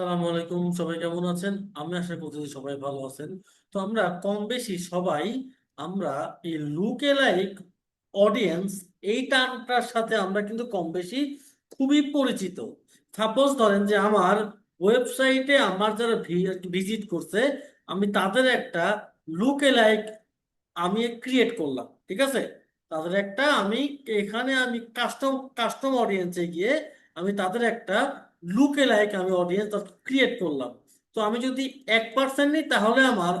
সালামু আলাইকুম, সবাই কেমন আছেন? আমি আশা করছি সবাই ভালো আছেন। তো আমরা কম বেশি সবাই আমরা এই লুকে লাইক অডিয়েন্স এই টার্মটার সাথে আমরা কিন্তু কম বেশি খুবই পরিচিত। সাপোজ ধরেন যে আমার ওয়েবসাইটে আমার যারা ভিজিট করছে, আমি তাদের একটা লুকে লাইক আমি ক্রিয়েট করলাম, ঠিক আছে? তাদের একটা আমি এখানে আমি কাস্টম কাস্টম অডিয়েন্সে গিয়ে আমি তাদের একটা লুকে লাইক আমি অডিয়েন্স ক্রিয়েট করলাম। তো আমি যদি এক পার্সেন্ট নিই, তাহলে আমার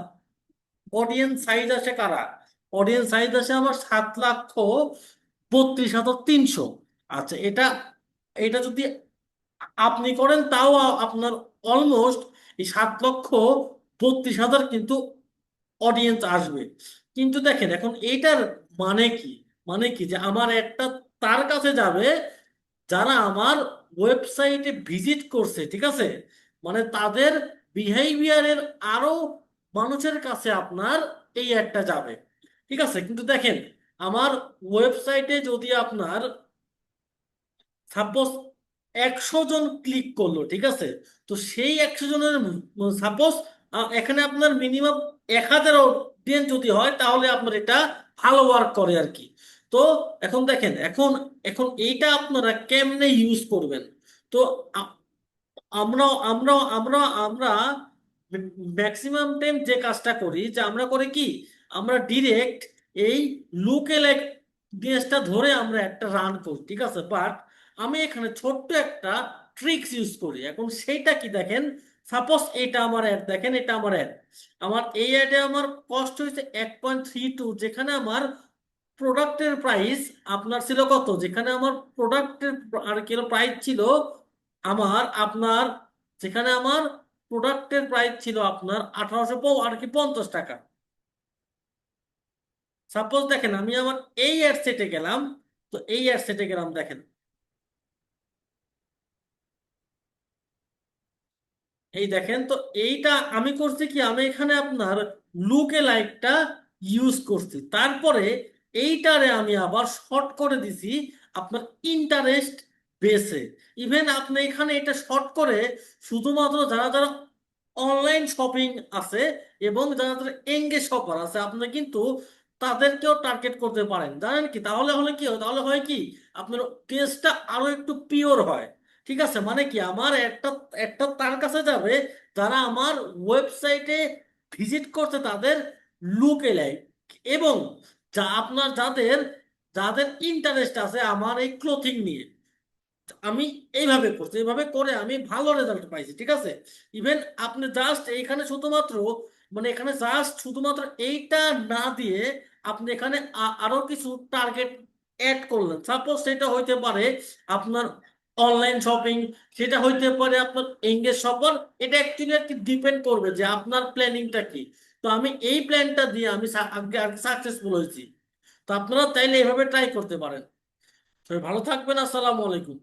অডিয়েন্স সাইজ আসে কারা? অডিয়েন্স সাইজ আসে আমার সাত লক্ষ বত্রিশ হাজার তিনশো। আচ্ছা এটা এটা যদি আপনি করেন, তাও আপনার অলমোস্ট এই সাত লক্ষ বত্রিশ হাজার কিন্তু অডিয়েন্স আসবে। কিন্তু দেখেন, এখন এইটার মানে কি? মানে কি? যে আমার একটা তার কাছে যাবে যারা আমার ওয়েবসাইটে ভিজিট করছে, ঠিক আছে? মানে তাদের বিহেভিয়ারের আরও মানুষের কাছে আপনার এই একটা যাবে। ঠিক আছে? কিন্তু দেখেন, আমার ওয়েবসাইটে যদি আপনার সাপোজ একশো জন ক্লিক করল, ঠিক আছে? তো সেই একশো জনের সাপোজ এখানে আপনার মিনিমাম এক হাজার অডিয়েন্স যদি হয়, তাহলে আপনার এটা ভালো ওয়ার্ক করে আর কি। তো এখন দেখেন, এখন এখন এইটা আপনারা কেমনে ইউজ করবেন? তো আমরা আমরা আমরা আমরা ম্যাক্সিমাম টাইম যে কাজটা করি, যে আমরা করে কি? আমরা ডিরেক্ট এই লুকে লাইক জিনিসটা ধরে আমরা একটা রান করি, ঠিক আছে? বাট আমি এখানে ছোট্ট একটা ট্রিক্স ইউজ করি। এখন সেইটা কি দেখেন? সাপোজ এটা আমার অ্যাড দেখেন এটা আমার অ্যাড আমার এই অ্যাডে আমার কস্ট হয়েছে এক পয়েন্ট থ্রি টু যেখানে আমার প্রোডাক্টের প্রাইস আপনার ছিল কত? যেখানে আমার প্রোডাক্টের আর কি প্রাইস ছিল, আমার, আপনার, যেখানে আমার প্রোডাক্টের প্রাইস ছিল আপনার আঠারোশো আর কি পঞ্চাশ টাকা। সাপোজ দেখেন, আমি আমার এই অ্যাড সেটে গেলাম, তো এই অ্যাড সেটে গেলাম, দেখেন। এই দেখেন, তো এইটা আমি করছি কি? আমি এখানে আপনার লুকে লাইকটা ইউজ করছি। তারপরে এইটারে আমি আবার শর্ট করে দিছি আপনার ইন্টারেস্ট বেসে ইভেন আপনি এখানে এটা শর্ট করে শুধুমাত্র যারা যারা অনলাইন শপিং আছে এবং যারা যারা এঙ্গেজ শপার আছে, আপনি কিন্তু তাদেরকেও টার্গেট করতে পারেন। জানেন কি? তাহলে হলে কি হয়? তাহলে হয় কি? আপনার কেসটা আরও একটু পিওর হয়। ঠিক আছে? মানে কি? আমার একটা একটা তার কাছে যাবে, যারা আমার ওয়েবসাইটে ভিজিট করছে তাদের লুক এলাই এবং যা আপনার যাদের যাদের ইন্টারেস্ট আছে আমার এই ক্লোথিং নিয়ে, আমি এইভাবে করছি, এইভাবে করে আমি ভালো রেজাল্ট পাইছি, ঠিক আছে? ইভেন আপনি জাস্ট এইখানে শুধুমাত্র মানে এখানে জাস্ট শুধুমাত্র এইটা না দিয়ে আপনি এখানে আরও কিছু টার্গেট অ্যাড করলেন। সাপোজ সেটা হইতে পারে আপনার অনলাইন শপিং সেটা হইতে পারে আপনার এঙ্গেজ শপার এটা অ্যাকচুয়ালি আর কি ডিপেন্ড করবে যে আপনার প্ল্যানিংটা কি। তো আমি এই প্ল্যানটা দিয়ে আমি সাকসেসফুল হয়েছি। তো আপনারা তাইলে এইভাবে ট্রাই করতে পারেন। ভালো থাকবেন, আসসালামু আলাইকুম।